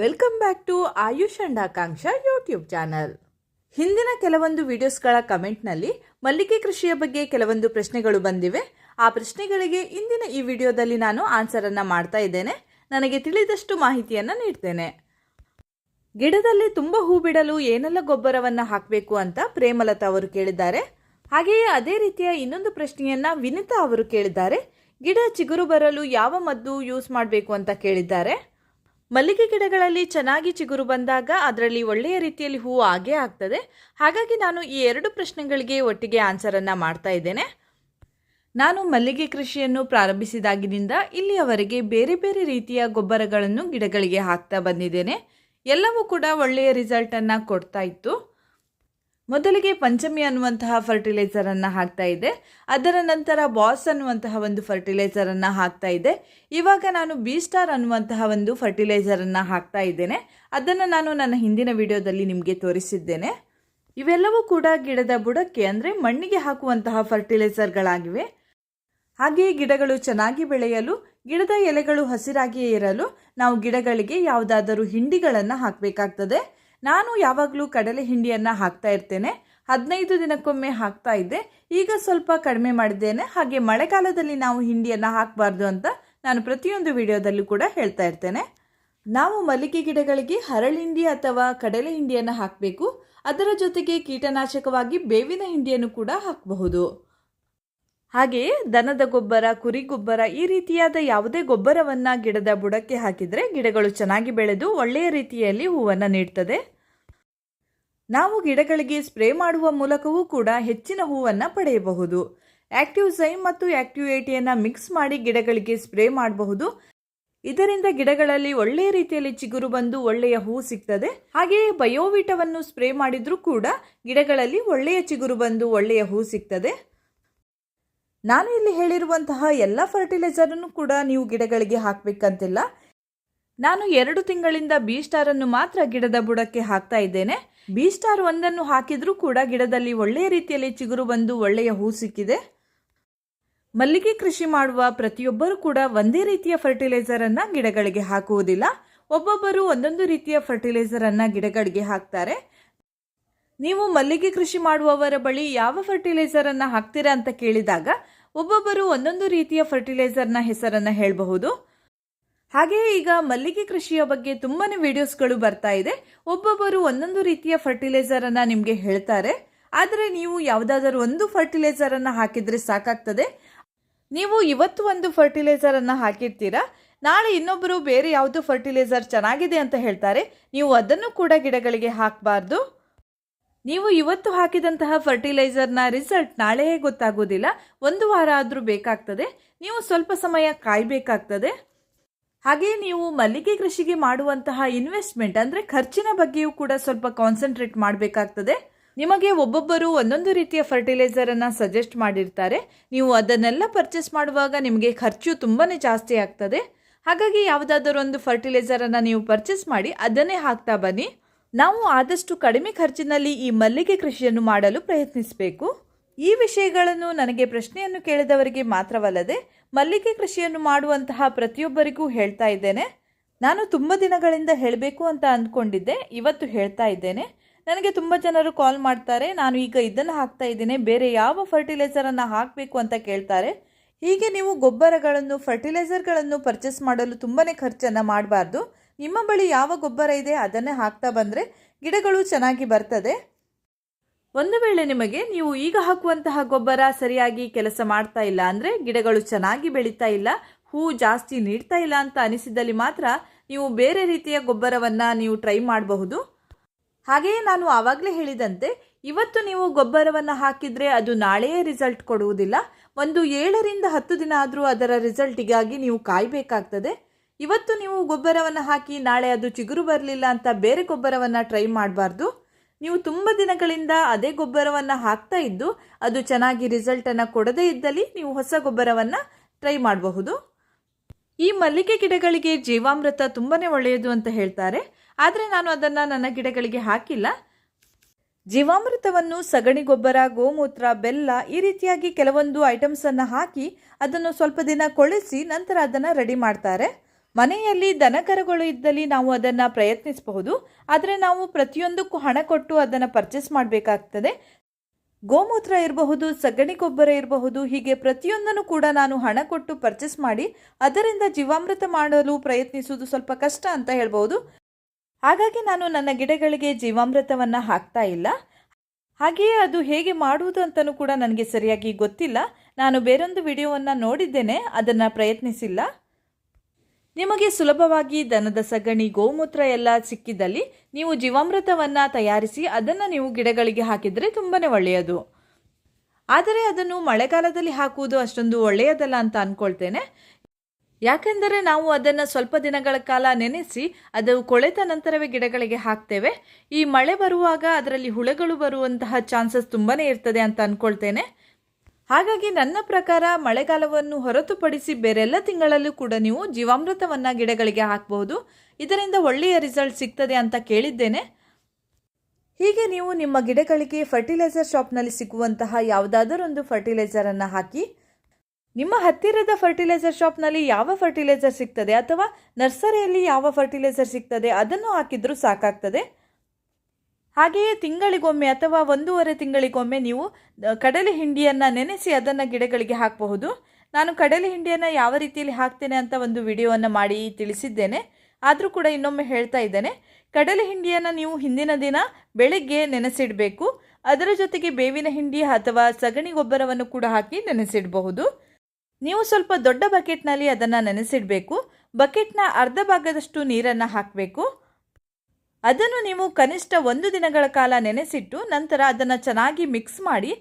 Welcome back to Ayush and Akanksha YouTube channel. ಹಿಂದಿನ ಕೆಲವೊಂದು ವಿಡಿಯೋಸ್ಗಳ ಕಮೆಂಟ್ನಲ್ಲಿ ಮಲ್ಲಿಗೆ ಕೃಷಿಯ ಬಗ್ಗೆ ಕೆಲವೊಂದು ಪ್ರಶ್ನೆಗಳು ಬಂದಿವೆ. ಆ ಪ್ರಶ್ನೆಗಳಿಗೆ ಇಂದಿನ ಈ ವಿಡಿಯೋದಲ್ಲಿ ನಾನು ಆನ್ಸರನ್ನು ಮಾಡ್ತಾ ಇದ್ದೇನೆ. ನನಗೆ ತಿಳಿದಷ್ಟು ಮಾಹಿತಿಯನ್ನು ನೀಡ್ತೇನೆ. ಗಿಡದಲ್ಲಿ ತುಂಬ ಹೂ ಬಿಡಲು ಏನೆಲ್ಲ ಗೊಬ್ಬರವನ್ನು ಹಾಕಬೇಕು ಅಂತ ಪ್ರೇಮಲತಾ ಅವರು ಕೇಳಿದ್ದಾರೆ. ಹಾಗೆಯೇ ಅದೇ ರೀತಿಯ ಇನ್ನೊಂದು ಪ್ರಶ್ನೆಯನ್ನು ವಿನಿತಾ ಅವರು ಕೇಳಿದ್ದಾರೆ. ಗಿಡ ಚಿಗುರು ಬರಲು ಯಾವ ಮದ್ದು ಯೂಸ್ ಮಾಡಬೇಕು ಅಂತ ಕೇಳಿದ್ದಾರೆ. ಮಲ್ಲಿಗೆ ಗಿಡಗಳಲ್ಲಿ ಚೆನ್ನಾಗಿ ಚಿಗುರು ಬಂದಾಗ ಅದರಲ್ಲಿ ಒಳ್ಳೆಯ ರೀತಿಯಲ್ಲಿ ಹೂವು ಆಗೇ ಆಗ್ತದೆ. ಹಾಗಾಗಿ ನಾನು ಈ ಎರಡು ಪ್ರಶ್ನೆಗಳಿಗೆ ಒಟ್ಟಿಗೆ ಆನ್ಸರನ್ನು ಮಾಡ್ತಾ ಇದ್ದೇನೆ. ನಾನು ಮಲ್ಲಿಗೆ ಕೃಷಿಯನ್ನು ಪ್ರಾರಂಭಿಸಿದಾಗಿನಿಂದ ಇಲ್ಲಿಯವರೆಗೆ ಬೇರೆ ಬೇರೆ ರೀತಿಯ ಗೊಬ್ಬರಗಳನ್ನು ಗಿಡಗಳಿಗೆ ಹಾಕ್ತಾ ಬಂದಿದ್ದೇನೆ. ಎಲ್ಲವೂ ಕೂಡ ಒಳ್ಳೆಯ ರಿಸಲ್ಟನ್ನು ಕೊಡ್ತಾ ಇತ್ತು. ಮೊದಲಿಗೆ ಪಂಚಮಿ ಅನ್ನುವಂತಹ ಫರ್ಟಿಲೈಸರನ್ನು ಹಾಕ್ತಾ ಇದೆ ಅದರ ನಂತರ ಬಾಸ್ ಅನ್ನುವಂತಹ ಒಂದು ಫರ್ಟಿಲೈಸರನ್ನು ಹಾಕ್ತಾ ಇದೆ ಇವಾಗ ನಾನು ಬಿ ಸ್ಟಾರ್ ಅನ್ನುವಂತಹ ಒಂದು ಫರ್ಟಿಲೈಸರನ್ನು ಹಾಕ್ತಾ ಇದ್ದೇನೆ. ಅದನ್ನು ನಾನು ನನ್ನ ಹಿಂದಿನ ವಿಡಿಯೋದಲ್ಲಿ ನಿಮಗೆ ತೋರಿಸಿದ್ದೇನೆ. ಇವೆಲ್ಲವೂ ಕೂಡ ಗಿಡದ ಬುಡಕ್ಕೆ ಅಂದರೆ ಮಣ್ಣಿಗೆ ಹಾಕುವಂತಹ ಫರ್ಟಿಲೈಸರ್ಗಳಾಗಿವೆ ಹಾಗೆಯೇ ಗಿಡಗಳು ಚೆನ್ನಾಗಿ ಬೆಳೆಯಲು, ಗಿಡದ ಎಲೆಗಳು ಹಸಿರಾಗಿಯೇ ಇರಲು ನಾವು ಗಿಡಗಳಿಗೆ ಯಾವುದಾದರೂ ಹಿಂಡಿಗಳನ್ನು ಹಾಕಬೇಕಾಗ್ತದೆ. ನಾನು ಯಾವಾಗಲೂ ಕಡಲೆ ಹಿಂಡಿಯನ್ನು ಹಾಕ್ತಾ ಇರ್ತೇನೆ. ಹದಿನೈದು ದಿನಕ್ಕೊಮ್ಮೆ ಹಾಕ್ತಾ ಇದ್ದೆ. ಈಗ ಸ್ವಲ್ಪ ಕಡಿಮೆ ಮಾಡಿದ್ದೇನೆ. ಹಾಗೆ ಮಳೆಗಾಲದಲ್ಲಿ ನಾವು ಹಿಂಡಿಯನ್ನು ಹಾಕಬಾರ್ದು ಅಂತ ನಾನು ಪ್ರತಿಯೊಂದು ವಿಡಿಯೋದಲ್ಲೂ ಕೂಡ ಹೇಳ್ತಾ ಇರ್ತೇನೆ. ನಾವು ಮಲ್ಲಿಗೆ ಗಿಡಗಳಿಗೆ ಹರಳಿಂಡಿ ಅಥವಾ ಕಡಲೆ ಹಿಂಡಿಯನ್ನು ಹಾಕಬೇಕು. ಅದರ ಜೊತೆಗೆ ಕೀಟನಾಶಕವಾಗಿ ಬೇವಿನ ಹಿಂಡಿಯನ್ನು ಕೂಡ ಹಾಕಬಹುದು. ಹಾಗೆಯೇ ದನದ ಗೊಬ್ಬರ, ಕುರಿ ಗೊಬ್ಬರ ಈ ರೀತಿಯಾದ ಯಾವುದೇ ಗೊಬ್ಬರವನ್ನು ಗಿಡದ ಬುಡಕ್ಕೆ ಹಾಕಿದರೆ ಗಿಡಗಳು ಚೆನ್ನಾಗಿ ಬೆಳೆದು ಒಳ್ಳೆಯ ರೀತಿಯಲ್ಲಿ ಹೂವನ್ನು ನೀಡ್ತದೆ. ನಾವು ಗಿಡಗಳಿಗೆ ಸ್ಪ್ರೇ ಮಾಡುವ ಮೂಲಕವೂ ಕೂಡ ಹೆಚ್ಚಿನ ಹೂವನ್ನು ಪಡೆಯಬಹುದು. ಆಕ್ಟಿವ್ ಝೈಮ್ ಮತ್ತು ಆಕ್ಟಿವ್ ಏಟಿಯನ್ನು ಮಿಕ್ಸ್ ಮಾಡಿ ಗಿಡಗಳಿಗೆ ಸ್ಪ್ರೇ ಮಾಡಬಹುದು. ಇದರಿಂದ ಗಿಡಗಳಲ್ಲಿ ಒಳ್ಳೆಯ ರೀತಿಯಲ್ಲಿ ಚಿಗುರು ಬಂದು ಒಳ್ಳೆಯ ಹೂ ಸಿಗ್ತದೆ. ಹಾಗೆಯೇ ಬಯೋವಿಟವನ್ನು ಸ್ಪ್ರೇ ಮಾಡಿದರೂ ಕೂಡ ಗಿಡಗಳಲ್ಲಿ ಒಳ್ಳೆಯ ಚಿಗುರು ಬಂದು ಒಳ್ಳೆಯ ಹೂ ಸಿಗ್ತದೆ. ನಾನು ಇಲ್ಲಿ ಹೇಳಿರುವಂತಹ ಎಲ್ಲ ಫರ್ಟಿಲೈಸರನ್ನು ಕೂಡ ನೀವು ಗಿಡಗಳಿಗೆ ಹಾಕಬೇಕಂತಿಲ್ಲ. ನಾನು ಎರಡು ತಿಂಗಳಿಂದ ಬಿ ಸ್ಟಾರ್ ಅನ್ನು ಮಾತ್ರ ಗಿಡದ ಬುಡಕ್ಕೆ ಹಾಕ್ತಾ ಇದ್ದೇನೆ. ಬಿ ಸ್ಟಾರ್ ಒಂದನ್ನು ಹಾಕಿದ್ರೂ ಕೂಡ ಗಿಡದಲ್ಲಿ ಒಳ್ಳೆಯ ರೀತಿಯಲ್ಲಿ ಚಿಗುರು ಬಂದು ಒಳ್ಳೆಯ ಹೂ ಸಿಕ್ಕಿದೆ. ಮಲ್ಲಿಗೆ ಕೃಷಿ ಮಾಡುವ ಪ್ರತಿಯೊಬ್ಬರು ಕೂಡ ಒಂದೇ ರೀತಿಯ ಫರ್ಟಿಲೈಸರ್ ಅನ್ನ ಗಿಡಗಳಿಗೆ ಹಾಕುವುದಿಲ್ಲ. ಒಬ್ಬೊಬ್ಬರು ಒಂದೊಂದು ರೀತಿಯ ಫರ್ಟಿಲೈಸರ್ ಅನ್ನ ಗಿಡಗಳಿಗೆ ಹಾಕ್ತಾರೆ. ನೀವು ಮಲ್ಲಿಗೆ ಕೃಷಿ ಮಾಡುವವರ ಬಳಿ ಯಾವ ಫರ್ಟಿಲೈಸರ್ ಅನ್ನ ಹಾಕ್ತೀರಾ ಅಂತ ಕೇಳಿದಾಗ ಒಬ್ಬೊಬ್ಬರು ಒಂದೊಂದು ರೀತಿಯ ಫರ್ಟಿಲೈಸರ್ನ ಹೆಸರನ್ನ ಹೇಳಬಹುದು. ಹಾಗೆಯೇ ಈಗ ಮಲ್ಲಿಗೆ ಕೃಷಿಯ ಬಗ್ಗೆ ತುಂಬಾನೇ ವಿಡಿಯೋಸ್ಗಳು ಬರ್ತಾ ಇದೆ. ಒಬ್ಬೊಬ್ಬರು ಒಂದೊಂದು ರೀತಿಯ ಫರ್ಟಿಲೈಸರ್ ಅನ್ನ ನಿಮಗೆ ಹೇಳ್ತಾರೆ. ಆದರೆ ನೀವು ಯಾವುದಾದರೂ ಒಂದು ಫರ್ಟಿಲೈಸರ್ ಅನ್ನ ಹಾಕಿದ್ರೆ ಸಾಕಾಗ್ತದೆ. ನೀವು ಇವತ್ತು ಒಂದು ಫರ್ಟಿಲೈಸರ್ ಅನ್ನ ಹಾಕಿರ್ತೀರಾ? ನಾಳೆ ಇನ್ನೊಬ್ಬರು ಬೇರೆ ಯಾವುದು ಫರ್ಟಿಲೈಸರ್ ಚೆನ್ನಾಗಿದೆ ಅಂತ ಹೇಳ್ತಾರೆ. ನೀವು ಅದನ್ನು ಕೂಡ ಗಿಡಗಳಿಗೆ ಹಾಕಬಾರ್ದು. ನೀವು ಇವತ್ತು ಹಾಕಿದಂತಹ ಫರ್ಟಿಲೈಸರ್ನ ರಿಸಲ್ಟ್ ನಾಳೆಯೇ ಗೊತ್ತಾಗೋದಿಲ್ಲ ಒಂದು ವಾರ ಆದರೂ ಬೇಕಾಗ್ತದೆ. ನೀವು ಸ್ವಲ್ಪ ಸಮಯ ಕಾಯಬೇಕಾಗ್ತದೆ. ಹಾಗೆಯೇ ನೀವು ಮಲ್ಲಿಗೆ ಕೃಷಿಗೆ ಮಾಡುವಂತಹ ಇನ್ವೆಸ್ಟ್ಮೆಂಟ್ ಅಂದರೆ ಖರ್ಚಿನ ಬಗ್ಗೆಯೂ ಕೂಡ ಸ್ವಲ್ಪ ಕಾನ್ಸಂಟ್ರೇಟ್ ಮಾಡಬೇಕಾಗ್ತದೆ. ನಿಮಗೆ ಒಬ್ಬೊಬ್ಬರು ಒಂದೊಂದು ರೀತಿಯ ಫರ್ಟಿಲೈಸರ್ ಅನ್ನ ಸಜೆಸ್ಟ್ ಮಾಡಿರ್ತಾರೆ. ನೀವು ಅದನ್ನೆಲ್ಲ ಪರ್ಚೇಸ್ ಮಾಡುವಾಗ ನಿಮಗೆ ಖರ್ಚು ತುಂಬಾ ಜಾಸ್ತಿ ಆಗ್ತದೆ. ಹಾಗಾಗಿ ಯಾವುದಾದರೂ ಒಂದು ಫರ್ಟಿಲೈಸರ್ ಅನ್ನ ನೀವು ಪರ್ಚೇಸ್ ಮಾಡಿ ಅದನ್ನೇ ಹಾಕ್ತಾ ಬನ್ನಿ. ನಾವು ಆದಷ್ಟು ಕಡಿಮೆ ಖರ್ಚಿನಲ್ಲಿ ಈ ಮಲ್ಲಿಗೆ ಕೃಷಿಯನ್ನು ಮಾಡಲು ಪ್ರಯತ್ನಿಸಬೇಕು. ಈ ವಿಷಯಗಳನ್ನು ನನಗೆ ಪ್ರಶ್ನೆಯನ್ನು ಕೇಳಿದವರಿಗೆ ಮಾತ್ರವಲ್ಲದೆ ಮಲ್ಲಿಗೆ ಕೃಷಿಯನ್ನು ಮಾಡುವಂತಹ ಪ್ರತಿಯೊಬ್ಬರಿಗೂ ಹೇಳ್ತಾ ಇದ್ದೇನೆ. ನಾನು ತುಂಬ ದಿನಗಳಿಂದ ಹೇಳಬೇಕು ಅಂತ ಅಂದ್ಕೊಂಡಿದ್ದೆ, ಇವತ್ತು ಹೇಳ್ತಾ ಇದ್ದೇನೆ. ನನಗೆ ತುಂಬ ಜನರು ಕಾಲ್ ಮಾಡ್ತಾರೆ, ನಾನು ಈಗ ಇದನ್ನು ಹಾಕ್ತಾ ಇದ್ದೇನೆ, ಬೇರೆ ಯಾವ ಫರ್ಟಿಲೈಸರನ್ನು ಹಾಕಬೇಕು ಅಂತ ಕೇಳ್ತಾರೆ. ಹೀಗೆ ನೀವು ಗೊಬ್ಬರಗಳನ್ನು ಫರ್ಟಿಲೈಸರ್ಗಳನ್ನು ಪರ್ಚೇಸ್ ಮಾಡಲು ತುಂಬಾ ಖರ್ಚನ್ನು ಮಾಡಬಾರ್ದು. ನಿಮ್ಮ ಬಳಿ ಯಾವ ಗೊಬ್ಬರ ಇದೆ ಅದನ್ನೇ ಹಾಕ್ತಾ ಬಂದರೆ ಗಿಡಗಳು ಚೆನ್ನಾಗಿ ಬರ್ತದೆ. ಒಂದು ವೇಳೆ ನಿಮಗೆ ನೀವು ಈಗ ಹಾಕುವಂತಹ ಗೊಬ್ಬರ ಸರಿಯಾಗಿ ಕೆಲಸ ಮಾಡ್ತಾ ಇಲ್ಲ ಅಂದರೆ ಗಿಡಗಳು ಚೆನ್ನಾಗಿ ಬೆಳೀತಾ ಇಲ್ಲ, ಹೂ ಜಾಸ್ತಿ ನೀಡ್ತಾ ಇಲ್ಲ ಅಂತ ಅನಿಸಿದಲ್ಲಿ ಮಾತ್ರ ನೀವು ಬೇರೆ ರೀತಿಯ ಗೊಬ್ಬರವನ್ನು ನೀವು ಟ್ರೈ ಮಾಡಬಹುದು. ಹಾಗೆಯೇ ನಾನು ಆವಾಗಲೇ ಹೇಳಿದಂತೆ, ಇವತ್ತು ನೀವು ಗೊಬ್ಬರವನ್ನು ಹಾಕಿದರೆ ಅದು ನಾಳೆಯೇ ರಿಸಲ್ಟ್ ಕೊಡುವುದಿಲ್ಲ. ಒಂದು ಏಳರಿಂದ ಹತ್ತು ದಿನ ಆದರೂ ಅದರ ರಿಸಲ್ಟಿಗಾಗಿ ನೀವು ಕಾಯಬೇಕಾಗ್ತದೆ. ಇವತ್ತು ನೀವು ಗೊಬ್ಬರವನ್ನು ಹಾಕಿ ನಾಳೆ ಅದು ಚಿಗುರು ಬರಲಿಲ್ಲ ಅಂತ ಬೇರೆ ಗೊಬ್ಬರವನ್ನು ಟ್ರೈ ಮಾಡಬಾರ್ದು. ನೀವು ತುಂಬ ದಿನಗಳಿಂದ ಅದೇ ಗೊಬ್ಬರವನ್ನು ಹಾಕ್ತಾ ಇದ್ದು ಅದು ಚೆನ್ನಾಗಿ ರಿಸಲ್ಟನ್ನು ಕೊಡದೇ ಇದ್ದಲ್ಲಿ ನೀವು ಹೊಸ ಗೊಬ್ಬರವನ್ನು ಟ್ರೈ ಮಾಡಬಹುದು. ಈ ಮಲ್ಲಿಗೆ ಗಿಡಗಳಿಗೆ ಜೀವಾಮೃತ ತುಂಬಾ ಒಳ್ಳೆಯದು ಅಂತ ಹೇಳ್ತಾರೆ. ಆದರೆ ನಾನು ಅದನ್ನು ನನ್ನ ಗಿಡಗಳಿಗೆ ಹಾಕಿಲ್ಲ. ಜೀವಾಮೃತವನ್ನು ಸಗಣಿ ಗೊಬ್ಬರ, ಗೋಮೂತ್ರ, ಬೆಲ್ಲ ಈ ರೀತಿಯಾಗಿ ಕೆಲವೊಂದು ಐಟಮ್ಸನ್ನು ಹಾಕಿ ಅದನ್ನು ಸ್ವಲ್ಪ ದಿನ ಕೊಳೆಸಿ ನಂತರ ಅದನ್ನು ರೆಡಿ ಮಾಡ್ತಾರೆ. ಮನೆಯಲ್ಲಿ ದನಕರುಗಳು ಇದ್ದಲ್ಲಿ ನಾವು ಅದನ್ನು ಪ್ರಯತ್ನಿಸಬಹುದು, ಆದರೆ ನಾವು ಪ್ರತಿಯೊಂದಕ್ಕೂ ಹಣ ಕೊಟ್ಟು ಅದನ್ನು ಪರ್ಚೇಸ್ ಮಾಡಬೇಕಾಗ್ತದೆ. ಗೋಮೂತ್ರ ಇರಬಹುದು, ಸಗಣಿ ಗೊಬ್ಬರ ಇರಬಹುದು, ಹೀಗೆ ಪ್ರತಿಯೊಂದನ್ನು ಕೂಡ ನಾನು ಹಣ ಕೊಟ್ಟು ಪರ್ಚೇಸ್ ಮಾಡಿ ಅದರಿಂದ ಜೀವಾಮೃತ ಮಾಡಲು ಪ್ರಯತ್ನಿಸುವುದು ಸ್ವಲ್ಪ ಕಷ್ಟ ಅಂತ ಹೇಳ್ಬೋದು ಹಾಗಾಗಿ ನಾನು ನನ್ನ ಗಿಡಗಳಿಗೆ ಜೀವಾಮೃತವನ್ನು ಹಾಕ್ತಾ ಇಲ್ಲ. ಹಾಗೆಯೇ ಅದು ಹೇಗೆ ಮಾಡುವುದು ಅಂತಲೂ ಕೂಡ ನನಗೆ ಸರಿಯಾಗಿ ಗೊತ್ತಿಲ್ಲ. ನಾನು ಬೇರೊಂದು ವಿಡಿಯೋವನ್ನು ನೋಡಿದ್ದೇನೆ, ಅದನ್ನು ಪ್ರಯತ್ನಿಸಿಲ್ಲ. ನಿಮಗೆ ಸುಲಭವಾಗಿ ದನದ ಸಗಣಿ, ಗೋಮೂತ್ರ ಎಲ್ಲ ಸಿಕ್ಕಿದಲ್ಲಿ ನೀವು ಜೀವಾಮೃತವನ್ನು ತಯಾರಿಸಿ ಅದನ್ನು ನೀವು ಗಿಡಗಳಿಗೆ ಹಾಕಿದರೆ ತುಂಬಾ ಒಳ್ಳೆಯದು. ಆದರೆ ಅದನ್ನು ಮಳೆಗಾಲದಲ್ಲಿ ಹಾಕುವುದು ಅಷ್ಟೊಂದು ಒಳ್ಳೆಯದಲ್ಲ ಅಂತ ಅಂದ್ಕೊಳ್ತೇನೆ ಯಾಕೆಂದರೆ ನಾವು ಅದನ್ನು ಸ್ವಲ್ಪ ದಿನಗಳ ಕಾಲ ನೆನೆಸಿ ಅದು ಕೊಳೆತ ನಂತರವೇ ಗಿಡಗಳಿಗೆ ಹಾಕ್ತೇವೆ. ಈ ಮಳೆ ಬರುವಾಗ ಅದರಲ್ಲಿ ಹುಳಗಳು ಬರುವಂತಹ ಚಾನ್ಸಸ್ ತುಂಬಾ ಇರ್ತದೆ ಅಂತ ಅಂದ್ಕೊಳ್ತೇನೆ ಹಾಗಾಗಿ ನನ್ನ ಪ್ರಕಾರ ಮಳೆಗಾಲವನ್ನು ಹೊರತುಪಡಿಸಿ ಬೇರೆಲ್ಲ ತಿಂಗಳಲ್ಲೂ ಕೂಡ ನೀವು ಜೀವಾಮೃತವನ್ನು ಗಿಡಗಳಿಗೆ ಹಾಕಬಹುದು. ಇದರಿಂದ ಒಳ್ಳೆಯ ರಿಸಲ್ಟ್ ಸಿಗ್ತದೆ ಅಂತ ಕೇಳಿದ್ದೇನೆ. ಹೀಗೆ ನೀವು ನಿಮ್ಮ ಗಿಡಗಳಿಗೆ ಫರ್ಟಿಲೈಸರ್ ಶಾಪ್ನಲ್ಲಿ ಸಿಗುವಂತಹ ಯಾವುದಾದರೊಂದು ಫರ್ಟಿಲೈಸರನ್ನು ಹಾಕಿ, ನಿಮ್ಮ ಹತ್ತಿರದ ಫರ್ಟಿಲೈಸರ್ ಶಾಪ್ನಲ್ಲಿ ಯಾವ ಫರ್ಟಿಲೈಸರ್ ಸಿಗ್ತದೆ ಅಥವಾ ನರ್ಸರಿಯಲ್ಲಿ ಯಾವ ಫರ್ಟಿಲೈಸರ್ ಸಿಗ್ತದೆ ಅದನ್ನು ಹಾಕಿದ್ರೂ ಸಾಕಾಗ್ತದೆ. ಹಾಗೆಯೇ ತಿಂಗಳಿಗೊಮ್ಮೆ ಅಥವಾ ಒಂದೂವರೆ ತಿಂಗಳಿಗೊಮ್ಮೆ ನೀವು ಕಡಲೆ ಹಿಂಡಿಯನ್ನು ನೆನೆಸಿ ಅದನ್ನು ಗಿಡಗಳಿಗೆ ಹಾಕಬಹುದು. ನಾನು ಕಡಲೆ ಹಿಂಡಿಯನ್ನು ಯಾವ ರೀತಿಯಲ್ಲಿ ಹಾಕ್ತೇನೆ ಅಂತ ಒಂದು ವಿಡಿಯೋವನ್ನು ಮಾಡಿ ತಿಳಿಸಿದ್ದೇನೆ. ಆದರೂ ಕೂಡ ಇನ್ನೊಮ್ಮೆ ಹೇಳ್ತಾ ಇದ್ದೇನೆ. ಕಡಲೆ ಹಿಂಡಿಯನ್ನು ನೀವು ಹಿಂದಿನ ದಿನ ಬೆಳಗ್ಗೆ ನೆನೆಸಿಡಬೇಕು. ಅದರ ಜೊತೆಗೆ ಬೇವಿನ ಹಿಂಡಿ ಅಥವಾ ಸಗಣಿ ಗೊಬ್ಬರವನ್ನು ಕೂಡ ಹಾಕಿ ನೆನೆಸಿಡಬಹುದು. ನೀವು ಸ್ವಲ್ಪ ದೊಡ್ಡ ಬಕೆಟ್ನಲ್ಲಿ ಅದನ್ನು ನೆನೆಸಿಡಬೇಕು. ಬಕೆಟ್ನ ಅರ್ಧ ಭಾಗದಷ್ಟು ನೀರನ್ನು ಹಾಕಬೇಕು. ಅದನ್ನು ನೀವು ಕನಿಷ್ಠ ಒಂದು ದಿನಗಳ ಕಾಲ ನೆನೆಸಿಟ್ಟು ನಂತರ ಅದನ್ನು ಚೆನ್ನಾಗಿ ಮಿಕ್ಸ್ ಮಾಡಿ,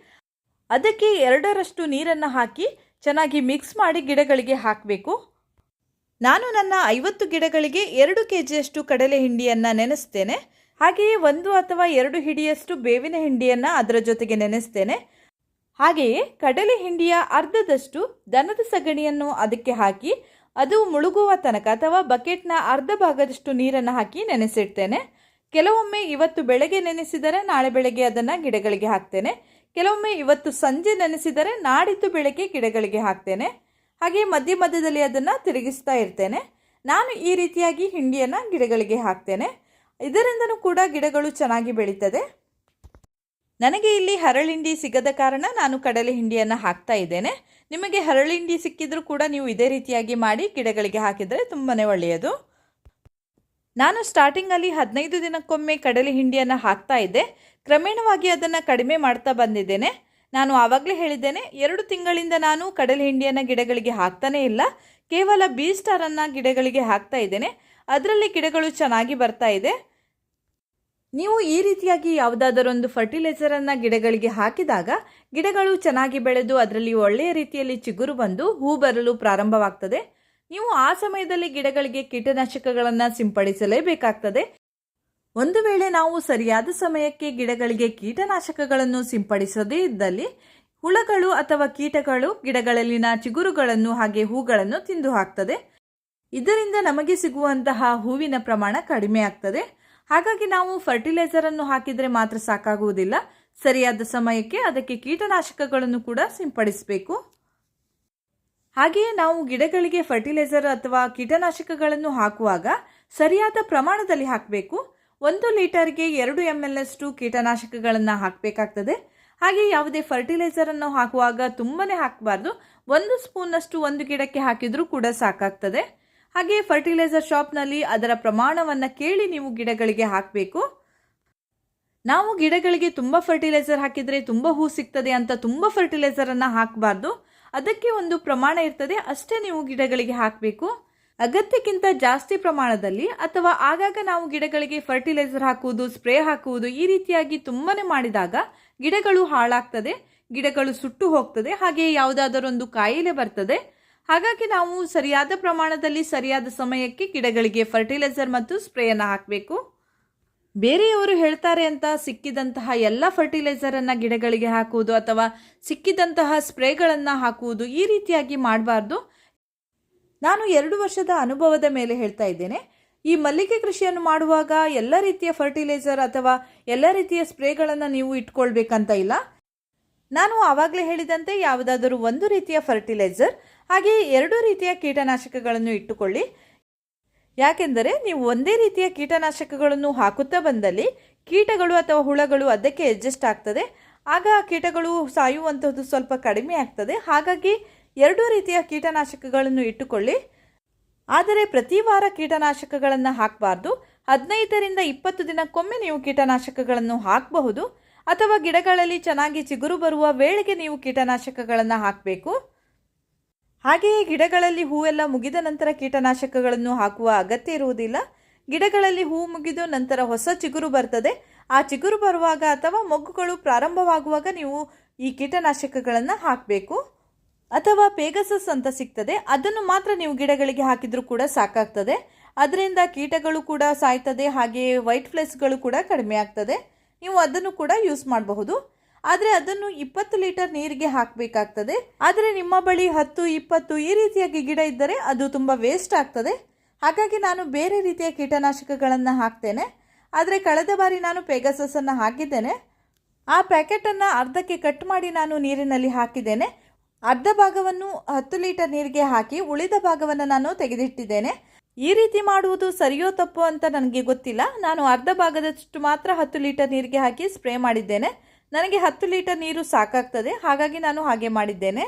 ಅದಕ್ಕೆ ಎರಡರಷ್ಟು ನೀರನ್ನು ಹಾಕಿ ಚೆನ್ನಾಗಿ ಮಿಕ್ಸ್ ಮಾಡಿ ಗಿಡಗಳಿಗೆ ಹಾಕಬೇಕು. ನಾನು ನನ್ನ ಐವತ್ತು ಗಿಡಗಳಿಗೆ ಎರಡು ಕೆ ಜಿಯಷ್ಟು ಕಡಲೆ ಹಿಂಡಿಯನ್ನು ನೆನೆಸ್ತೇನೆ. ಹಾಗೆಯೇ ಒಂದು ಅಥವಾ ಎರಡು ಹಿಡಿಯಷ್ಟು ಬೇವಿನ ಹಿಂಡಿಯನ್ನು ಅದರ ಜೊತೆಗೆ ನೆನೆಸ್ತೇನೆ. ಹಾಗೆಯೇ ಕಡಲೆ ಹಿಂಡಿಯ ಅರ್ಧದಷ್ಟು ದನದ ಸಗಣಿಯನ್ನು ಅದಕ್ಕೆ ಹಾಕಿ ಅದು ಮುಳುಗುವ ತನಕ ಅಥವಾ ಬಕೆಟ್ನ ಅರ್ಧ ಭಾಗದಷ್ಟು ನೀರನ್ನು ಹಾಕಿ ನೆನೆಸಿಡ್ತೇನೆ. ಕೆಲವೊಮ್ಮೆ ಇವತ್ತು ಬೆಳಗ್ಗೆ ನೆನೆಸಿದರೆ ನಾಳೆ ಬೆಳಗ್ಗೆ ಅದನ್ನು ಗಿಡಗಳಿಗೆ ಹಾಕ್ತೇನೆ. ಕೆಲವೊಮ್ಮೆ ಇವತ್ತು ಸಂಜೆ ನೆನೆಸಿದರೆ ನಾಡಿದ್ದು ಬೆಳಗ್ಗೆ ಗಿಡಗಳಿಗೆ ಹಾಕ್ತೇನೆ. ಹಾಗೆ ಮಧ್ಯ ಮಧ್ಯದಲ್ಲಿ ಅದನ್ನು ತಿರುಗಿಸ್ತಾ ಇರ್ತೇನೆ. ನಾನು ಈ ರೀತಿಯಾಗಿ ಹಿಂಡಿಯನ್ನು ಗಿಡಗಳಿಗೆ ಹಾಕ್ತೇನೆ. ಇದರಿಂದನೂ ಕೂಡ ಗಿಡಗಳು ಚೆನ್ನಾಗಿ ಬೆಳೀತದೆ. ನನಗೆ ಇಲ್ಲಿ ಹರಳಿಂಡಿ ಸಿಗದ ಕಾರಣ ನಾನು ಕಡಲೆ ಹಿಂಡಿಯನ್ನು ಹಾಕ್ತಾ ಇದ್ದೇನೆ. ನಿಮಗೆ ಹರಳಿಂಡಿ ಸಿಕ್ಕಿದ್ರೂ ಕೂಡ ನೀವು ಇದೇ ರೀತಿಯಾಗಿ ಮಾಡಿ ಗಿಡಗಳಿಗೆ ಹಾಕಿದರೆ ತುಂಬಾ ಒಳ್ಳೆಯದು. ನಾನು ಸ್ಟಾರ್ಟಿಂಗಲ್ಲಿ ಹದಿನೈದು ದಿನಕ್ಕೊಮ್ಮೆ ಕಡಲೆ ಹಿಂಡಿಯನ್ನು ಹಾಕ್ತಾ ಇದ್ದೆ. ಕ್ರಮೇಣವಾಗಿ ಅದನ್ನು ಕಡಿಮೆ ಮಾಡ್ತಾ ಬಂದಿದ್ದೇನೆ. ನಾನು ಆವಾಗಲೇ ಹೇಳಿದ್ದೇನೆ, ಎರಡು ತಿಂಗಳಿಂದ ನಾನು ಕಡಲೆ ಹಿಂಡಿಯನ್ನು ಗಿಡಗಳಿಗೆ ಹಾಕ್ತಾನೇ ಇಲ್ಲ. ಕೇವಲ ಬಿ ಸ್ಟಾರನ್ನು ಗಿಡಗಳಿಗೆ ಹಾಕ್ತಾ ಇದ್ದೇನೆ. ಅದರಲ್ಲಿ ಗಿಡಗಳು ಚೆನ್ನಾಗಿ ಬರ್ತಾ ಇದೆ. ನೀವು ಈ ರೀತಿಯಾಗಿ ಯಾವುದಾದರೊಂದು ಫರ್ಟಿಲೈಸರನ್ನು ಗಿಡಗಳಿಗೆ ಹಾಕಿದಾಗ ಗಿಡಗಳು ಚೆನ್ನಾಗಿ ಬೆಳೆದು ಅದರಲ್ಲಿ ಒಳ್ಳೆಯ ರೀತಿಯಲ್ಲಿ ಚಿಗುರು ಬಂದು ಹೂ ಬರಲು ಪ್ರಾರಂಭವಾಗ್ತದೆ. ನೀವು ಆ ಸಮಯದಲ್ಲಿ ಗಿಡಗಳಿಗೆ ಕೀಟನಾಶಕಗಳನ್ನು ಸಿಂಪಡಿಸಲೇಬೇಕಾಗ್ತದೆ. ಒಂದು ವೇಳೆ ನಾವು ಸರಿಯಾದ ಸಮಯಕ್ಕೆ ಗಿಡಗಳಿಗೆ ಕೀಟನಾಶಕಗಳನ್ನು ಸಿಂಪಡಿಸದೇ ಇದ್ದಲ್ಲಿ ಹುಳಗಳು ಅಥವಾ ಕೀಟಗಳು ಗಿಡಗಳಲ್ಲಿನ ಚಿಗುರುಗಳನ್ನು ಹಾಗೆ ಹೂಗಳನ್ನು ತಿಂದು ಹಾಕ್ತದೆ. ಇದರಿಂದ ನಮಗೆ ಸಿಗುವಂತಹ ಹೂವಿನ ಪ್ರಮಾಣ ಕಡಿಮೆ ಆಗ್ತದೆ. ಹಾಗಾಗಿ ನಾವು ಫರ್ಟಿಲೈಸರ್ ಅನ್ನು ಹಾಕಿದರೆ ಮಾತ್ರ ಸಾಕಾಗುವುದಿಲ್ಲ. ಸರಿಯಾದ ಸಮಯಕ್ಕೆ ಅದಕ್ಕೆ ಕೀಟನಾಶಕಗಳನ್ನು ಕೂಡ ಸಿಂಪಡಿಸಬೇಕು. ಹಾಗೆಯೇ ನಾವು ಗಿಡಗಳಿಗೆ ಫರ್ಟಿಲೈಸರ್ ಅಥವಾ ಕೀಟನಾಶಕಗಳನ್ನು ಹಾಕುವಾಗ ಸರಿಯಾದ ಪ್ರಮಾಣದಲ್ಲಿ ಹಾಕಬೇಕು. ಒಂದು ಲೀಟರ್ಗೆ ಎರಡು ಎಂ ಎಲ್ ಅಷ್ಟು ಕೀಟನಾಶಕಗಳನ್ನು ಹಾಕಬೇಕಾಗ್ತದೆ. ಹಾಗೆ ಯಾವುದೇ ಫರ್ಟಿಲೈಸರನ್ನು ಹಾಕುವಾಗ ತುಂಬನೇ ಹಾಕಬಾರ್ದು. ಒಂದು ಸ್ಪೂನ್ನಷ್ಟು ಒಂದು ಗಿಡಕ್ಕೆ ಹಾಕಿದರೂ ಕೂಡ ಸಾಕಾಗ್ತದೆ. ಹಾಗೆ ಫರ್ಟಿಲೈಸರ್ ಶಾಪ್ನಲ್ಲಿ ಅದರ ಪ್ರಮಾಣವನ್ನು ಕೇಳಿ ನೀವು ಗಿಡಗಳಿಗೆ ಹಾಕಬೇಕು. ನಾವು ಗಿಡಗಳಿಗೆ ತುಂಬ ಫರ್ಟಿಲೈಸರ್ ಹಾಕಿದರೆ ತುಂಬ ಹೂ ಸಿಗ್ತದೆ ಅಂತ ತುಂಬ ಫರ್ಟಿಲೈಸರನ್ನು ಹಾಕಬಾರ್ದು. ಅದಕ್ಕೆ ಒಂದು ಪ್ರಮಾಣ ಇರ್ತದೆ, ಅಷ್ಟೇ ನೀವು ಗಿಡಗಳಿಗೆ ಹಾಕಬೇಕು. ಅಗತ್ಯಕ್ಕಿಂತ ಜಾಸ್ತಿ ಪ್ರಮಾಣದಲ್ಲಿ ಅಥವಾ ಆಗಾಗ ನಾವು ಗಿಡಗಳಿಗೆ ಫರ್ಟಿಲೈಸರ್ ಹಾಕುವುದು ಸ್ಪ್ರೇ ಹಾಕುವುದು ಈ ರೀತಿಯಾಗಿ ತುಂಬಾನೇ ಮಾಡಿದಾಗ ಗಿಡಗಳು ಹಾಳಾಗ್ತದೆ, ಗಿಡಗಳು ಸುಟ್ಟು ಹೋಗ್ತದೆ. ಹಾಗೆ ಯಾವುದಾದರೊಂದು ಕಾಯಿಲೆ ಬರ್ತದೆ ಹಾಗಾಗಿ ನಾವು ಸರಿಯಾದ ಪ್ರಮಾಣದಲ್ಲಿ ಸರಿಯಾದ ಸಮಯಕ್ಕೆ ಗಿಡಗಳಿಗೆ ಫರ್ಟಿಲೈಸರ್ ಮತ್ತು ಸ್ಪ್ರೇಯನ್ನು ಹಾಕಬೇಕು. ಬೇರೆಯವರು ಹೇಳ್ತಾರೆ ಅಂತ ಸಿಕ್ಕಿದಂತಹ ಎಲ್ಲ ಫರ್ಟಿಲೈಸರನ್ನು ಗಿಡಗಳಿಗೆ ಹಾಕುವುದು ಅಥವಾ ಸಿಕ್ಕಿದಂತಹ ಸ್ಪ್ರೇಗಳನ್ನು ಹಾಕುವುದು ಈ ರೀತಿಯಾಗಿ ಮಾಡಬಾರ್ದು. ನಾನು ಎರಡು ವರ್ಷದ ಅನುಭವದ ಮೇಲೆ ಹೇಳ್ತಾ ಇದ್ದೇನೆ. ಈ ಮಲ್ಲಿಗೆ ಕೃಷಿಯನ್ನು ಮಾಡುವಾಗ ಎಲ್ಲ ರೀತಿಯ ಫರ್ಟಿಲೈಸರ್ ಅಥವಾ ಎಲ್ಲ ರೀತಿಯ ಸ್ಪ್ರೇಗಳನ್ನು ನೀವು ಇಟ್ಕೊಳ್ಬೇಕಂತ ಇಲ್ಲ. ನಾನು ಆವಾಗಲೇ ಹೇಳಿದಂತೆ ಯಾವುದಾದರೂ ಒಂದು ರೀತಿಯ ಫರ್ಟಿಲೈಸರ್ ಹಾಗೆಯೇ ಎರಡು ರೀತಿಯ ಕೀಟನಾಶಕಗಳನ್ನು ಇಟ್ಟುಕೊಳ್ಳಿ. ಯಾಕೆಂದರೆ ನೀವು ಒಂದೇ ರೀತಿಯ ಕೀಟನಾಶಕಗಳನ್ನು ಹಾಕುತ್ತಾ ಬಂದಲ್ಲಿ ಕೀಟಗಳು ಅಥವಾ ಹುಳಗಳು ಅದಕ್ಕೆ ಅಡ್ಜಸ್ಟ್ ಆಗ್ತದೆ. ಆಗ ಕೀಟಗಳು ಸಾಯುವಂಥದ್ದು ಸ್ವಲ್ಪ ಕಡಿಮೆ ಆಗ್ತದೆ. ಹಾಗಾಗಿ ಎರಡೂ ರೀತಿಯ ಕೀಟನಾಶಕಗಳನ್ನು ಇಟ್ಟುಕೊಳ್ಳಿ. ಆದರೆ ಪ್ರತಿ ವಾರ ಕೀಟನಾಶಕಗಳನ್ನು ಹಾಕಬಾರ್ದು. ಹದಿನೈದರಿಂದ ಇಪ್ಪತ್ತು ದಿನಕ್ಕೊಮ್ಮೆ ನೀವು ಕೀಟನಾಶಕಗಳನ್ನು ಹಾಕಬಹುದು. ಅಥವಾ ಗಿಡಗಳಲ್ಲಿ ಚೆನ್ನಾಗಿ ಚಿಗುರು ಬರುವ ವೇಳೆಗೆ ನೀವು ಕೀಟನಾಶಕಗಳನ್ನು ಹಾಕಬೇಕು. ಹಾಗೆಯೇ ಗಿಡಗಳಲ್ಲಿ ಹೂವೆಲ್ಲ ಮುಗಿದ ನಂತರ ಕೀಟನಾಶಕಗಳನ್ನು ಹಾಕುವ ಅಗತ್ಯ ಇರುವುದಿಲ್ಲ. ಗಿಡಗಳಲ್ಲಿ ಹೂ ಮುಗಿದು ನಂತರ ಹೊಸ ಚಿಗುರು ಬರ್ತದೆ. ಆ ಚಿಗುರು ಬರುವಾಗ ಅಥವಾ ಮೊಗ್ಗುಗಳು ಪ್ರಾರಂಭವಾಗುವಾಗ ನೀವು ಈ ಕೀಟನಾಶಕಗಳನ್ನು ಹಾಕಬೇಕು. ಅಥವಾ ಪೇಗಸಸ್ ಅಂತ ಸಿಗ್ತದೆ. ಅದನ್ನು ಮಾತ್ರ ನೀವು ಗಿಡಗಳಿಗೆ ಹಾಕಿದರೂ ಕೂಡ ಸಾಕಾಗ್ತದೆ. ಅದರಿಂದ ಕೀಟಗಳು ಕೂಡ ಸಾಯ್ತದೆ. ಹಾಗೆಯೇ ವೈಟ್ ಫ್ಲೆಸ್ಗಳು ಕೂಡ ಕಡಿಮೆ ಆಗ್ತದೆ. ನೀವು ಅದನ್ನು ಕೂಡ ಯೂಸ್ ಮಾಡಬಹುದು. ಆದರೆ ಅದನ್ನು ಇಪ್ಪತ್ತು ಲೀಟರ್ ನೀರಿಗೆ ಹಾಕಬೇಕಾಗ್ತದೆ. ಆದರೆ ನಿಮ್ಮ ಬಳಿ ಹತ್ತು, ಇಪ್ಪತ್ತು ಈ ರೀತಿಯಾಗಿ ಗಿಡ ಇದ್ದರೆ ಅದು ತುಂಬ ವೇಸ್ಟ್ ಆಗ್ತದೆ. ಹಾಗಾಗಿ ನಾನು ಬೇರೆ ರೀತಿಯ ಕೀಟನಾಶಕಗಳನ್ನು ಹಾಕ್ತೇನೆ. ಆದರೆ ಕಳೆದ ಬಾರಿ ನಾನು ಪೆಗಸಸನ್ನು ಹಾಕಿದ್ದೇನೆ. ಆ ಪ್ಯಾಕೆಟನ್ನು ಅರ್ಧಕ್ಕೆ ಕಟ್ ಮಾಡಿ ನಾನು ನೀರಿನಲ್ಲಿ ಹಾಕಿದ್ದೇನೆ. ಅರ್ಧ ಭಾಗವನ್ನು ಹತ್ತು ಲೀಟರ್ ನೀರಿಗೆ ಹಾಕಿ ಉಳಿದ ಭಾಗವನ್ನು ನಾನು ತೆಗೆದಿಟ್ಟಿದ್ದೇನೆ. ಈ ರೀತಿ ಮಾಡುವುದು ಸರಿಯೋ ತಪ್ಪೋ ಅಂತ ನನಗೆ ಗೊತ್ತಿಲ್ಲ. ನಾನು ಅರ್ಧ ಭಾಗದಷ್ಟು ಮಾತ್ರ ಹತ್ತು ಲೀಟರ್ ನೀರಿಗೆ ಹಾಕಿ ಸ್ಪ್ರೇ ಮಾಡಿದ್ದೇನೆ. ನನಗೆ ಹತ್ತು ಲೀಟರ್ ನೀರು ಸಾಕಾಗ್ತದೆ, ಹಾಗಾಗಿ ನಾನು ಹಾಗೆ ಮಾಡಿದ್ದೇನೆ.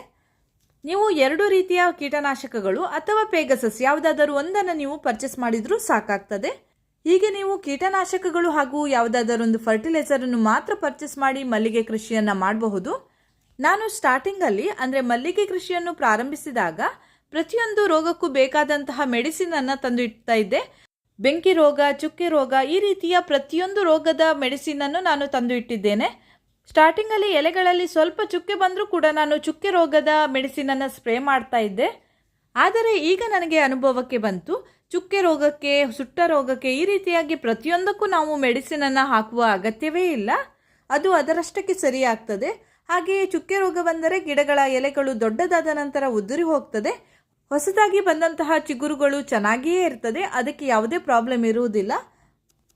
ನೀವು ಎರಡು ರೀತಿಯ ಕೀಟನಾಶಕಗಳು ಅಥವಾ ಪೇಗಸಸ್ ಯಾವುದಾದರೂ ಒಂದನ್ನು ನೀವು ಪರ್ಚೇಸ್ ಮಾಡಿದರೂ ಸಾಕಾಗ್ತದೆ. ಹೀಗೆ ನೀವು ಕೀಟನಾಶಕಗಳು ಹಾಗೂ ಯಾವುದಾದರೊಂದು ಫರ್ಟಿಲೈಸರನ್ನು ಮಾತ್ರ ಪರ್ಚೇಸ್ ಮಾಡಿ ಮಲ್ಲಿಗೆ ಕೃಷಿಯನ್ನು ಮಾಡಬಹುದು. ನಾನು ಸ್ಟಾರ್ಟಿಂಗಲ್ಲಿ ಅಂದರೆ ಮಲ್ಲಿಗೆ ಕೃಷಿಯನ್ನು ಪ್ರಾರಂಭಿಸಿದಾಗ ಪ್ರತಿಯೊಂದು ರೋಗಕ್ಕೂ ಬೇಕಾದಂತಹ ಮೆಡಿಸಿನನ್ನು ತಂದು ಇಡ್ತಾ ಇದ್ದೆ. ಬೆಂಕಿ ರೋಗ, ಚುಕ್ಕೆ ರೋಗ ಈ ರೀತಿಯ ಪ್ರತಿಯೊಂದು ರೋಗದ ಮೆಡಿಸಿನನ್ನು ನಾನು ತಂದು ಇಟ್ಟಿದ್ದೇನೆ. ಸ್ಟಾರ್ಟಿಂಗಲ್ಲಿ ಎಲೆಗಳಲ್ಲಿ ಸ್ವಲ್ಪ ಚುಕ್ಕೆ ಬಂದರೂ ಕೂಡ ನಾನು ಚುಕ್ಕೆ ರೋಗದ ಮೆಡಿಸಿನನ್ನು ಸ್ಪ್ರೇ ಮಾಡ್ತಾ ಇದ್ದೆ. ಆದರೆ ಈಗ ನನಗೆ ಅನುಭವಕ್ಕೆ ಬಂತು. ಚುಕ್ಕೆ ರೋಗಕ್ಕೆ, ಸುಟ್ಟ ರೋಗಕ್ಕೆ ಈ ರೀತಿಯಾಗಿ ಪ್ರತಿಯೊಂದಕ್ಕೂ ನಾವು ಮೆಡಿಸಿನನ್ನು ಹಾಕುವ ಅಗತ್ಯವೇ ಇಲ್ಲ. ಅದು ಅದರಷ್ಟಕ್ಕೆ ಸರಿಯಾಗ್ತದೆ ಹಾಗೆಯೇ ಚುಕ್ಕೆ ರೋಗ ಬಂದರೆ ಗಿಡಗಳ ಎಲೆಗಳು ದೊಡ್ಡದಾದ ನಂತರ ಉದುರಿ ಹೋಗ್ತದೆ. ಹೊಸದಾಗಿ ಬಂದಂತಹ ಚಿಗುರುಗಳು ಚೆನ್ನಾಗಿಯೇ ಇರ್ತದೆ. ಅದಕ್ಕೆ ಯಾವುದೇ ಪ್ರಾಬ್ಲಮ್ ಇರುವುದಿಲ್ಲ.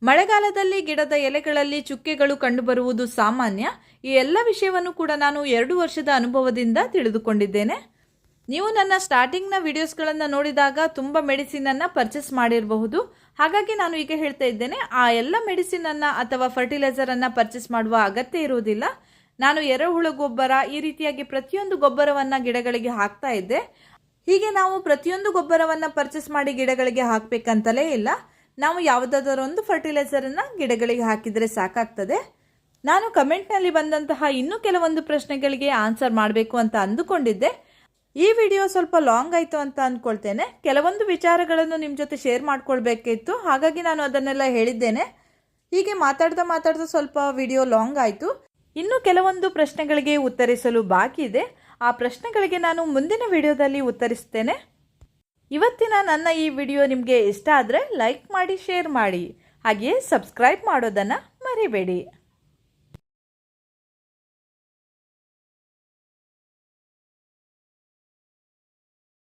ಮಳೆಗಾಲದಲ್ಲಿ ಗಿಡದ ಎಲೆಗಳಲ್ಲಿ ಚುಕ್ಕೆಗಳು ಕಂಡುಬರುವುದು ಸಾಮಾನ್ಯ. ಈ ಎಲ್ಲ ವಿಷಯವನ್ನು ಕೂಡ ನಾನು ಎರಡು ವರ್ಷದ ಅನುಭವದಿಂದ ತಿಳಿದುಕೊಂಡಿದ್ದೇನೆ. ನೀವು ನನ್ನ ಸ್ಟಾರ್ಟಿಂಗ್ನ ವಿಡಿಯೋಸ್ಗಳನ್ನು ನೋಡಿದಾಗ ತುಂಬ ಮೆಡಿಸಿನನ್ನು ಪರ್ಚೇಸ್ ಮಾಡಿರಬಹುದು. ಹಾಗಾಗಿ ನಾನು ಈಗ ಹೇಳ್ತಾ ಇದ್ದೇನೆ, ಆ ಎಲ್ಲ ಮೆಡಿಸಿನನ್ನು ಅಥವಾ ಫರ್ಟಿಲೈಸರನ್ನು ಪರ್ಚೇಸ್ ಮಾಡುವ ಅಗತ್ಯ ಇರುವುದಿಲ್ಲ. ನಾನು ಎರೆಹುಳು ಗೊಬ್ಬರ ಈ ರೀತಿಯಾಗಿ ಪ್ರತಿಯೊಂದು ಗೊಬ್ಬರವನ್ನು ಗಿಡಗಳಿಗೆ ಹಾಕ್ತಾ ಇದ್ದೆ. ಹೀಗೆ ನಾವು ಪ್ರತಿಯೊಂದು ಗೊಬ್ಬರವನ್ನು ಪರ್ಚೇಸ್ ಮಾಡಿ ಗಿಡಗಳಿಗೆ ಹಾಕಬೇಕಂತಲೇ ಇಲ್ಲ. ನಾವು ಯಾವುದಾದರೊಂದು ಫರ್ಟಿಲೈಸರನ್ನು ಗಿಡಗಳಿಗೆ ಹಾಕಿದರೆ ಸಾಕಾಗ್ತದೆ. ನಾನು ಕಮೆಂಟ್ನಲ್ಲಿ ಬಂದಂತಹ ಇನ್ನೂ ಕೆಲವೊಂದು ಪ್ರಶ್ನೆಗಳಿಗೆ ಆನ್ಸರ್ ಮಾಡಬೇಕು ಅಂತ ಅಂದುಕೊಂಡಿದ್ದೆ. ಈ ವಿಡಿಯೋ ಸ್ವಲ್ಪ ಲಾಂಗ್ ಆಯಿತು ಅಂತ ಅಂದ್ಕೊಳ್ತೇನೆ ಕೆಲವೊಂದು ವಿಚಾರಗಳನ್ನು ನಿಮ್ಮ ಜೊತೆ ಶೇರ್ ಮಾಡ್ಕೊಳ್ಬೇಕಿತ್ತು. ಹಾಗಾಗಿ ನಾನು ಅದನ್ನೆಲ್ಲ ಹೇಳಿದ್ದೇನೆ. ಹೀಗೆ ಮಾತಾಡ್ತಾ ಮಾತಾಡ್ತಾ ಸ್ವಲ್ಪ ವಿಡಿಯೋ ಲಾಂಗ್ ಆಯಿತು. ಇನ್ನು ಕೆಲವೊಂದು ಪ್ರಶ್ನೆಗಳಿಗೆ ಉತ್ತರಿಸಲು ಬಾಕಿ ಇದೆ. ಆ ಪ್ರಶ್ನೆಗಳಿಗೆ ನಾನು ಮುಂದಿನ ವಿಡಿಯೋದಲ್ಲಿ ಉತ್ತರಿಸ್ತೇನೆ. ಇವತ್ತಿನ ನನ್ನ ಈ ವಿಡಿಯೋ ನಿಮಗೆ ಇಷ್ಟ ಆದರೆ ಲೈಕ್ ಮಾಡಿ, ಶೇರ್ ಮಾಡಿ. ಹಾಗೆಯೇ ಸಬ್ಸ್ಕ್ರೈಬ್ ಮಾಡೋದನ್ನು ಮರಿಬೇಡಿ.